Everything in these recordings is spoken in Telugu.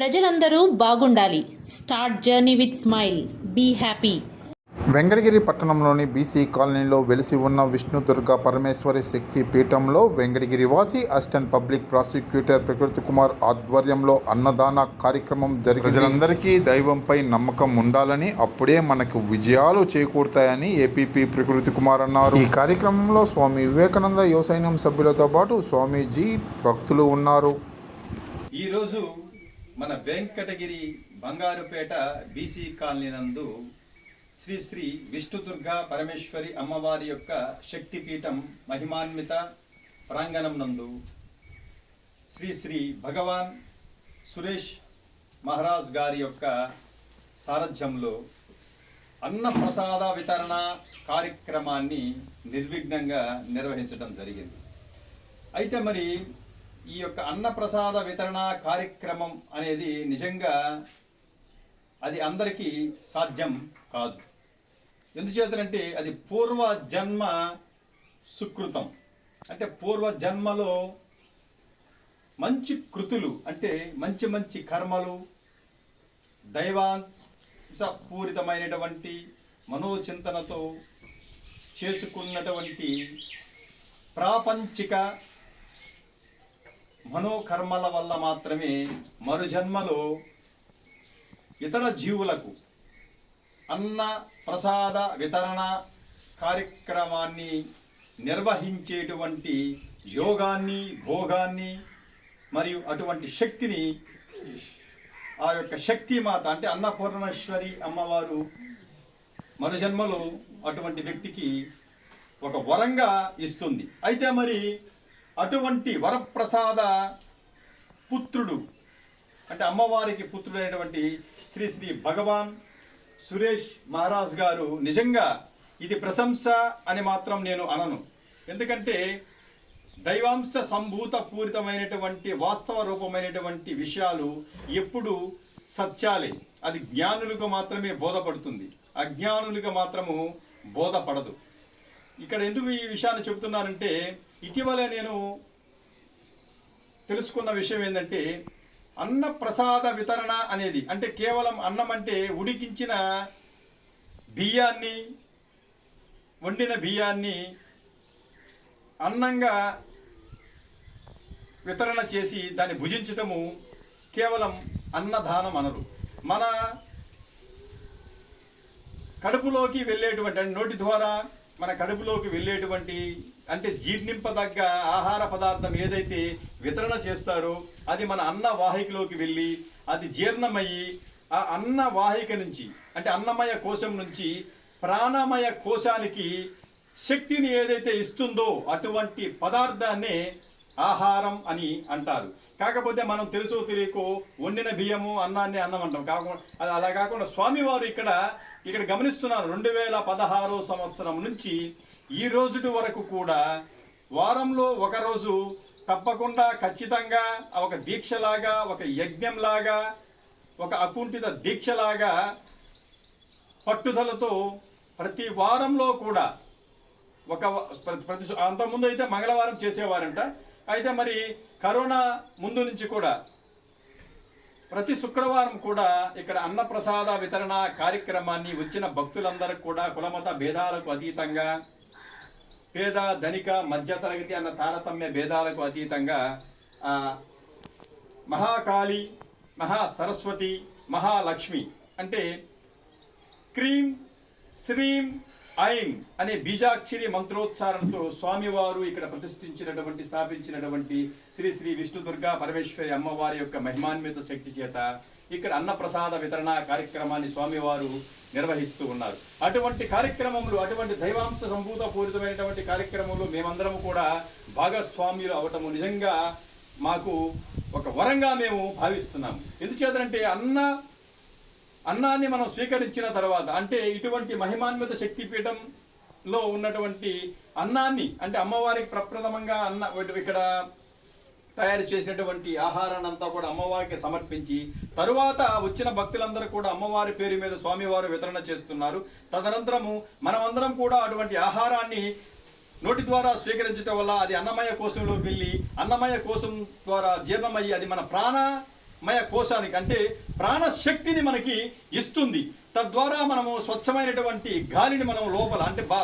ప్రజలందరూ బాగుండాలి. Start journey with smile. Be happy. Venkatagiri పట్టణంలోని బీసీ కాలనీలో వెలిసి ఉన్న విష్ణుదుర్గ పరమేశ్వరి శక్తి పీఠంలో వెంకటగిరి వాసి అసిస్టెంట్ పబ్లిక్ ప్రాసిక్యూటర్ ప్రకృతి కుమార్ ఆధ్వర్యంలో అన్నదాన కార్యక్రమం జరిగి ప్రజలందరికీ దైవంపై నమ్మకం ఉండాలని అప్పుడే మనకు విజయాలు చేకూరుతాయని ఏపీపీ ప్రకృతి కుమార్ అన్నారు. ఈ కార్యక్రమంలో స్వామి వివేకానంద యువ సైన్యం సభ్యులతో పాటు స్వామీజీ భక్తులు ఉన్నారు. ఈరోజు మన వెంకటగిరి బంగారుపేట బీసీ కాలనీ నందు శ్రీ శ్రీ పరమేశ్వరి అమ్మవారి యొక్క శక్తిపీఠం మహిమాన్విత ప్రాంగణం నందు శ్రీ శ్రీ భగవాన్ సురేష్ మహారాజ్ గారి యొక్క సారథ్యంలో అన్నప్రసాద వితరణ కార్యక్రమాన్ని నిర్విఘ్నంగా నిర్వహించడం జరిగింది. అయితే మరి ఈ యొక్క అన్నప్రసాద వితరణ కార్యక్రమం అనేది నిజంగా అది అందరికీ సాధ్యం కాదు. ఎందుచేతనంటే అది పూర్వ జన్మ సుకృతం. అంటే పూర్వ జన్మలో మంచి కృతులు అంటే మంచి మంచి కర్మలు దైవాంశపూరితమైనటువంటి మనోచింతనతో చేసుకున్నటువంటి ప్రాపంచిక మనోకర్మల వల్ల మాత్రమే మరుజన్మలో ఇతర జీవులకు అన్న ప్రసాద వితరణ కార్యక్రమాన్ని నిర్వహించేటువంటి యోగాన్ని భోగాన్ని మరియు అటువంటి శక్తిని ఆ యొక్క శక్తి మాత అంటే అన్నపూర్ణేశ్వరి అమ్మవారు మరుజన్మలో అటువంటి వ్యక్తికి ఒక వరంగా ఇస్తుంది. అయితే మరి అటువంటి వరప్రసాద పుత్రుడు అంటే అమ్మవారికి పుత్రుడైనటువంటి శ్రీ శ్రీ భగవాన్ సురేష్ మహారాజ్ గారు నిజంగా ఇది ప్రశంస అని మాత్రం నేను అనను. ఎందుకంటే దైవాంశ సంభూత పూరితమైనటువంటి వాస్తవ రూపమైనటువంటి విషయాలు ఎప్పుడు సత్యాలే. అది జ్ఞానులకు మాత్రమే బోధపడుతుంది. అజ్ఞానులకు మాత్రము బోధపడదు. ఇక్కడ ఎందుకు ఈ విషయాన్ని చెబుతున్నానంటే ఇటీవల నేను తెలుసుకున్న విషయం ఏంటంటే అన్న ప్రసాద వితరణ అనేది అంటే కేవలం అన్నం అంటే ఉడికించిన బియ్యాన్ని వండిన బియ్యాన్ని అన్నంగా వితరణ చేసి దాన్ని భుజించటము కేవలం అన్నదానం అనరు. మన కడుపులోకి వెళ్ళేటువంటి అంటే నోటి ద్వారా మన కడుపులోకి వెళ్ళేటువంటి అంటే జీర్ణింపదగ్గ ఆహార పదార్థం ఏదైతే వితరణ చేస్తారో అది మన అన్న వాహికలోకి వెళ్ళి అది జీర్ణమయ్యి ఆ అన్న వాహిక నుంచి అంటే అన్నమయ కోశం నుంచి ప్రాణమయ కోశానికి శక్తిని ఏదైతే ఇస్తుందో అటువంటి పదార్థాన్నే ఆహారం అని అంటారు. కాకపోతే మనం తెలుసు తెలియకు వండిన బియ్యము అన్నాన్ని అన్నం అంటాం కాకుండా అది అలా కాకుండా స్వామివారు ఇక్కడ ఇక్కడ గమనిస్తున్నారు. రెండు వేల పదహారో సంవత్సరం నుంచి ఈ రోజుటి వరకు కూడా వారంలో ఒకరోజు తప్పకుండా ఖచ్చితంగా ఒక దీక్షలాగా ఒక యజ్ఞంలాగా ఒక అకుంఠిత దీక్షలాగా పట్టుదలతో ప్రతి వారంలో కూడా ఒక ప్రతి ప్రతి అంతకుముందు అయితే మంగళవారం చేసేవారంట. అయితే మరి కరోనా ముందు నుంచి కూడా ప్రతి శుక్రవారం కూడా ఇక్కడ అన్నప్రసాద వితరణ కార్యక్రమాన్ని వచ్చిన భక్తులందరూ కూడా కులమత భేదాలకు అతీతంగా పేద ధనిక మధ్యతరగతి అన్న తారతమ్య భేదాలకు అతీతంగా మహాకాళి మహా సరస్వతి మహాలక్ష్మి అంటే క్రీం శ్రీం ఐం అనే బీజాక్షరి మంత్రోచ్చారణతో స్వామివారు ఇక్కడ ప్రతిష్ఠించినటువంటి స్థాపించినటువంటి శ్రీ శ్రీ విష్ణు దుర్గా పరమేశ్వరి అమ్మవారి యొక్క మహిమాన్విత శక్తి చేత ఇక్కడ అన్నప్రసాద వితరణ కార్యక్రమాన్ని స్వామివారు నిర్వహిస్తూ ఉన్నారు. అటువంటి కార్యక్రమంలో అటువంటి దైవాంశ సంభూత పూరితమైనటువంటి కార్యక్రమంలో మేమందరం కూడా భాగస్వామ్యులు అవటము నిజంగా మాకు ఒక వరంగా మేము భావిస్తున్నాము. ఎందుచేతనంటే అన్న అన్నాన్ని మనం స్వీకరించిన తర్వాత అంటే ఇటువంటి మహిమాన్విత శక్తిపీఠంలో ఉన్నటువంటి అన్నాన్ని అంటే అమ్మవారికి ప్రప్రథమంగా అన్న ఇక్కడ తయారు చేసినటువంటి ఆహారాన్ని అంతా కూడా అమ్మవారికి సమర్పించి తరువాత వచ్చిన భక్తులందరూ కూడా అమ్మవారి పేరు మీద స్వామివారు వితరణ చేస్తున్నారు. తదనంతరము మనమందరం కూడా అటువంటి ఆహారాన్ని నోటి ద్వారా స్వీకరించడం వల్ల అది అన్నమయ కోశంలోకి వెళ్ళి అన్నమయ కోశం ద్వారా జీర్ణమయ్యి అది మన ప్రాణ మయ కోశానికి అంటే ప్రాణశక్తిని మనకి ఇస్తుంది. తద్వారా మనము స్వచ్ఛమైనటువంటి గాలిని మనం లోపల అంటే బా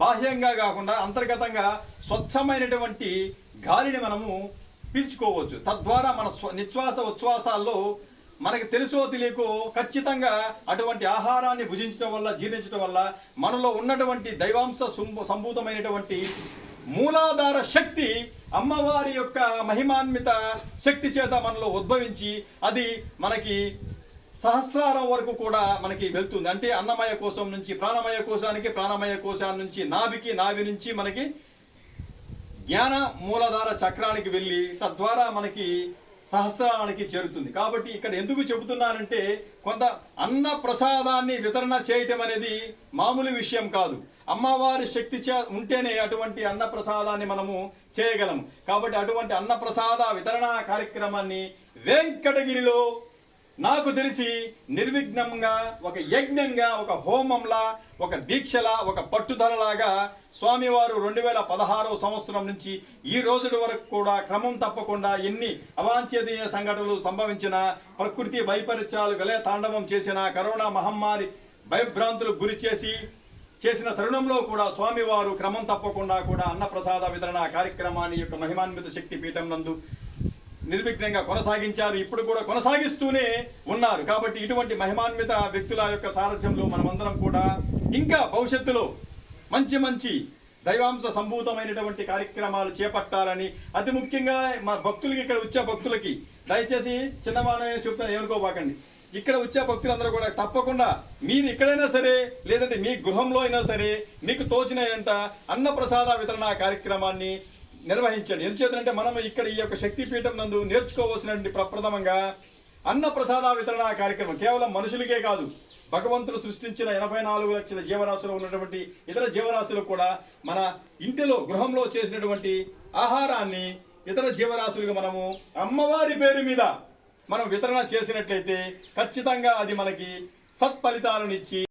బాహ్యంగా కాకుండా అంతర్గతంగా స్వచ్ఛమైనటువంటి గాలిని మనము పీల్చుకోవచ్చు. తద్వారా మన స్వ నిశ్వాస ఉచ్ఛ్వాసాల్లో మనకి తెలుసో తెలియకో ఖచ్చితంగా అటువంటి ఆహారాన్ని భుజించడం వల్ల జీర్ణించడం వల్ల మనలో ఉన్నటువంటి దైవాంశ సంభూతమైనటువంటి మూలాధార శక్తి అమ్మవారి యొక్క మహిమాన్విత శక్తి చేత మనలో ఉద్భవించి అది మనకి సహస్రారం వరకు కూడా మనకి వెళ్తుంది. అంటే అన్నమయ కోశం నుంచి ప్రాణమయ కోశానికి ప్రాణమయ కోశాన్ని నుంచి నాభికి నాభి నుంచి మనకి జ్ఞాన మూలాధార చక్రానికి వెళ్ళి తద్వారా మనకి సహస్రానికి చేరుతుంది. కాబట్టి ఇక్కడ ఎందుకు చెబుతున్నానంటే కొంత అన్న ప్రసాదాన్ని వితరణ చేయటం అనేది మామూలు విషయం కాదు. అమ్మవారి శక్తి చే ఉంటేనే అటువంటి అన్న ప్రసాదాన్ని మనము చేయగలము. కాబట్టి అటువంటి అన్న ప్రసాద వితరణ కార్యక్రమాన్ని వెంకటగిరిలో నాకు తెలిసి నిర్విఘ్నంగా ఒక యజ్ఞంగా ఒక హోమంలా ఒక దీక్షలా ఒక పట్టుదలలాగా స్వామివారు రెండు వేల పదహారవ సంవత్సరం నుంచి ఈ రోజుల వరకు కూడా క్రమం తప్పకుండా ఎన్ని అవాంఛనీయ సంఘటనలు సంభవించిన ప్రకృతి వైపరీత్యాలు గలే తాండవం చేసిన కరోనా మహమ్మారి భయభ్రాంతులకు గురి చేసి చేసిన తరుణంలో కూడా స్వామివారు క్రమం తప్పకుండా కూడా అన్నప్రసాద వితరణ కార్యక్రమాన్ని యొక్క మహిమాన్విత శక్తి పీఠం నందు నిర్విఘ్నంగా కొనసాగించారు. ఇప్పుడు కూడా కొనసాగిస్తూనే ఉన్నారు. కాబట్టి ఇటువంటి మహిమాన్విత వ్యక్తుల యొక్క సారథ్యంలో మనమందరం కూడా ఇంకా భవిష్యత్తులో మంచి మంచి దైవాంశ సంభూతమైనటువంటి కార్యక్రమాలు చేపట్టాలని అతి ముఖ్యంగా మా భక్తులకి ఇక్కడ వచ్చే భక్తులకి దయచేసి చిన్నమానమైన చెప్తాను ఏమనుకోబాకండి. ఇక్కడ వచ్చే భక్తులందరూ కూడా తప్పకుండా మీరు ఎక్కడైనా సరే లేదంటే మీ గృహంలో అయినా సరే మీకు తోచినంత అన్నప్రసాద వితరణ కార్యక్రమాన్ని నిర్వహించండి. ఎందుచేతంటే మనం ఇక్కడ ఈ యొక్క శక్తిపీఠం నందు నేర్చుకోవాల్సినటువంటి ప్రప్రథమంగా అన్న ప్రసాద వితరణ కార్యక్రమం కేవలం మనుషులకే కాదు భగవంతుడు సృష్టించిన ఎనభై నాలుగు లక్షల జీవరాశులు ఉన్నటువంటి ఇతర జీవరాశులు కూడా మన ఇంటిలో గృహంలో చేసినటువంటి ఆహారాన్ని ఇతర జీవరాశులుగా మనము అమ్మవారి పేరు మీద మనం వితరణ చేసినట్లయితే ఖచ్చితంగా అది మనకి సత్ఫలితాలను ఇచ్చి